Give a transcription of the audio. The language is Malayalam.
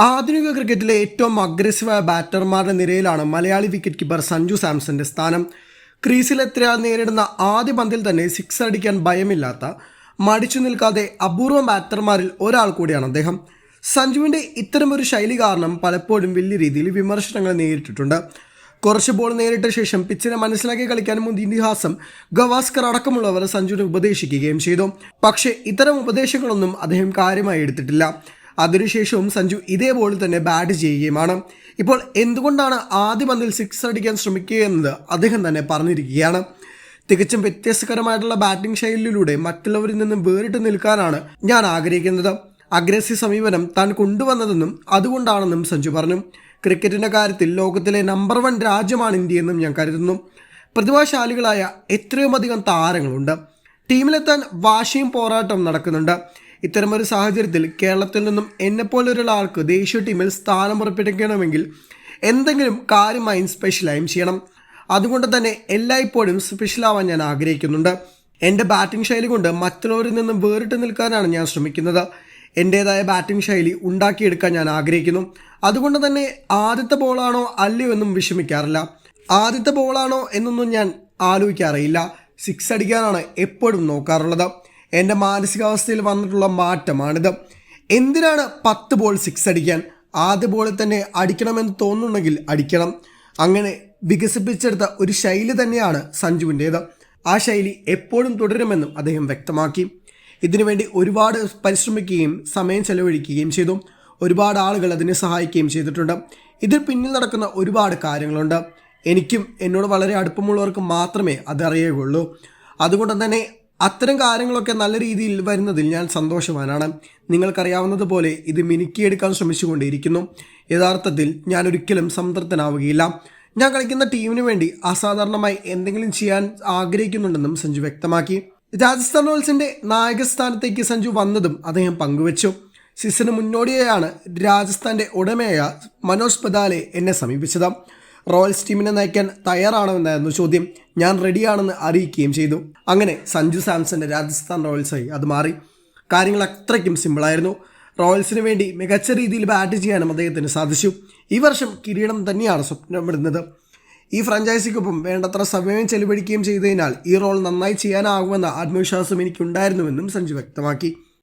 ആധുനിക ക്രിക്കറ്റിലെ ഏറ്റവും അഗ്രസീവായ ബാറ്റർമാരുടെ നിരയിലാണ് മലയാളി വിക്കറ്റ് കീപ്പർ സഞ്ജു സാംസന്റെ സ്ഥാനം. ക്രീസിലെത്തിയാൽ നേരിടുന്ന ആദ്യ പന്തിൽ തന്നെ സിക്സ് അടിക്കാൻ ഭയമില്ലാത്ത മടിച്ചു നിൽക്കാതെ അപൂർവം ബാറ്റർമാരിൽ ഒരാൾ കൂടിയാണ് അദ്ദേഹം. സഞ്ജുവിന്റെ ഇത്തരമൊരു ശൈലി കാരണം പലപ്പോഴും വലിയ രീതിയിൽ വിമർശനങ്ങൾ നേരിട്ടിട്ടുണ്ട്. കുറച്ച് ബോൾ നേരിട്ട ശേഷം പിച്ചിനെ മനസ്സിലാക്കി കളിക്കാൻ മുൻ ഇതിഹാസം ഗവാസ്കർ അടക്കമുള്ളവർ സഞ്ജുവിനെ ഉപദേശിക്കുകയും ചെയ്തു. പക്ഷേ ഇത്തരം ഉപദേശങ്ങളൊന്നും അദ്ദേഹം കാര്യമായി എടുത്തിട്ടില്ല. അതിനുശേഷവും സഞ്ജു ഇതേ ബോളിൽ തന്നെ ബാറ്റ് ചെയ്യുകയുമാണ്. ഇപ്പോൾ എന്തുകൊണ്ടാണ് ആദ്യ പന്തിൽ സിക്സ് അടിക്കാൻ ശ്രമിക്കുക എന്നത് അദ്ദേഹം തന്നെ പറഞ്ഞിരിക്കുകയാണ്. തികച്ചും വ്യത്യസ്തകരമായിട്ടുള്ള ബാറ്റിംഗ് ശൈലിയിലൂടെ മറ്റുള്ളവരിൽ നിന്നും വേറിട്ട് നിൽക്കാനാണ് ഞാൻ ആഗ്രഹിക്കുന്നത്. അഗ്രസീവ് സമീപനം താൻ കൊണ്ടുവന്നതെന്നും അതുകൊണ്ടാണെന്നും സഞ്ജു പറഞ്ഞു. ക്രിക്കറ്റിന്റെ കാര്യത്തിൽ ലോകത്തിലെ നമ്പർ വൺ രാജ്യമാണ് ഇന്ത്യയെന്നും ഞാൻ കരുതുന്നു. പ്രതിഭാശാലികളായ എത്രയും അധികം താരങ്ങളുണ്ട്. ടീമിലെത്താൻ വാശിയും പോരാട്ടവും നടക്കുന്നുണ്ട്. ഇത്തരമൊരു സാഹചര്യത്തിൽ കേരളത്തിൽ നിന്നും എന്നെപ്പോലൊരാൾക്ക് ദേശീയ ടീമിൽ സ്ഥാനം ഉറപ്പിക്കണമെങ്കിൽ എന്തെങ്കിലും കാര്യമായും സ്പെഷ്യലായും ചെയ്യണം. അതുകൊണ്ട് തന്നെ എല്ലായ്പ്പോഴും സ്പെഷ്യലാവാൻ ഞാൻ ആഗ്രഹിക്കുന്നുണ്ട്. എന്റെ ബാറ്റിംഗ് ശൈലി കൊണ്ട് മറ്റുള്ളവരിൽ നിന്നും വേറിട്ട് നിൽക്കാനാണ് ഞാൻ ശ്രമിക്കുന്നത്. എന്റേതായ ബാറ്റിംഗ് ശൈലി ഉണ്ടാക്കിയെടുക്കാൻ ഞാൻ ആഗ്രഹിക്കുന്നു. അതുകൊണ്ട് തന്നെ ആദ്യത്തെ ബോളാണോ അല്ലയോ എന്നും വിഷമിക്കാറില്ല. ആദ്യത്തെ ബോളാണോ എന്നൊന്നും ഞാൻ ആലോചിക്കാറില്ല സിക്സ് അടിക്കാനാണ് എപ്പോഴും നോക്കാറുള്ളത്. എന്റെ മാനസികാവസ്ഥയിൽ വന്നിട്ടുള്ള മാറ്റമാണിത്. എന്തിനാണ് പത്ത് ബോൾ സിക്സ് അടിക്കാൻ? ആദ്യ ബോളിൽ തന്നെ അടിക്കണമെന്ന് തോന്നുന്നുണ്ടെങ്കിൽ അടിക്കണം. അങ്ങനെ വികസിപ്പിച്ചെടുത്ത ഒരു ശൈലി തന്നെയാണ് സഞ്ജുവിന്റേത് ആ ശൈലി എപ്പോഴും തുടരുമെന്നും അദ്ദേഹം വ്യക്തമാക്കി. ഇതിനുവേണ്ടി ഒരുപാട് പരിശ്രമിക്കുകയും സമയം ചെലവഴിക്കുകയും ചെയ്തു. ഒരുപാട് ആളുകൾ അതിനെ സഹായിക്കുകയും ചെയ്തിട്ടുണ്ട്. ഇതിൽ പിന്നിൽ നടക്കുന്ന ഒരുപാട് കാര്യങ്ങളുണ്ട്. എനിക്കും എന്നോട് വളരെ അടുപ്പമുള്ളവർക്ക് മാത്രമേ അതറിയുകയുള്ളൂ. അതുകൊണ്ട് തന്നെ അത്തരം കാര്യങ്ങളൊക്കെ നല്ല രീതിയിൽ വരുന്നതിൽ ഞാൻ സന്തോഷവാനാണ്. നിങ്ങൾക്കറിയാവുന്നതുപോലെ ഇത് മിനുക്കിയെടുക്കാൻ ശ്രമിച്ചുകൊണ്ടിരിക്കുന്നു. യഥാർത്ഥത്തിൽ ഞാൻ ഒരിക്കലും സംതൃപ്തനാവുകയില്ല. ഞാൻ കളിക്കുന്ന ടീമിന് വേണ്ടി അസാധാരണമായി എന്തെങ്കിലും ചെയ്യാൻ ആഗ്രഹിക്കുന്നുണ്ടെന്നും സഞ്ജു വ്യക്തമാക്കി. രാജസ്ഥാൻ റോയൽസിന്റെ നായകസ്ഥാനത്തേക്ക് സഞ്ജു വന്നതും അദ്ദേഹം പങ്കുവച്ചു. സീസണ് മുന്നോടിയായാണ് രാജസ്ഥാന്റെ ഉടമയായ മനോജ് പദാലെ എന്നെ സമീപിച്ചത്. റോയൽസ് ടീമിനെ നയിക്കാൻ തയ്യാറാണെന്നായിരുന്നു ചോദ്യം. ഞാൻ റെഡിയാണെന്ന് അറിയിക്കുകയും ചെയ്തു. അങ്ങനെ സഞ്ജു സാംസന്റെ രാജസ്ഥാൻ റോയൽസായി അത് മാറി. കാര്യങ്ങൾ അത്രയ്ക്കും സിമ്പിളായിരുന്നു റോയൽസിന് വേണ്ടി മികച്ച രീതിയിൽ ബാറ്റ് ചെയ്യാനും അദ്ദേഹത്തിന് സാധിച്ചു. ഈ വർഷം കിരീടം തന്നെയാണ് സ്വപ്നപ്പെടുന്നത് ഈ ഫ്രാഞ്ചൈസിക്കൊപ്പം വേണ്ടത്ര സമയം ചെലവഴിക്കുകയും ചെയ്തതിനാൽ ഈ റോൾ നന്നായി ചെയ്യാനാകുമെന്ന ആത്മവിശ്വാസം എനിക്കുണ്ടായിരുന്നുവെന്നും സഞ്ജു വ്യക്തമാക്കി.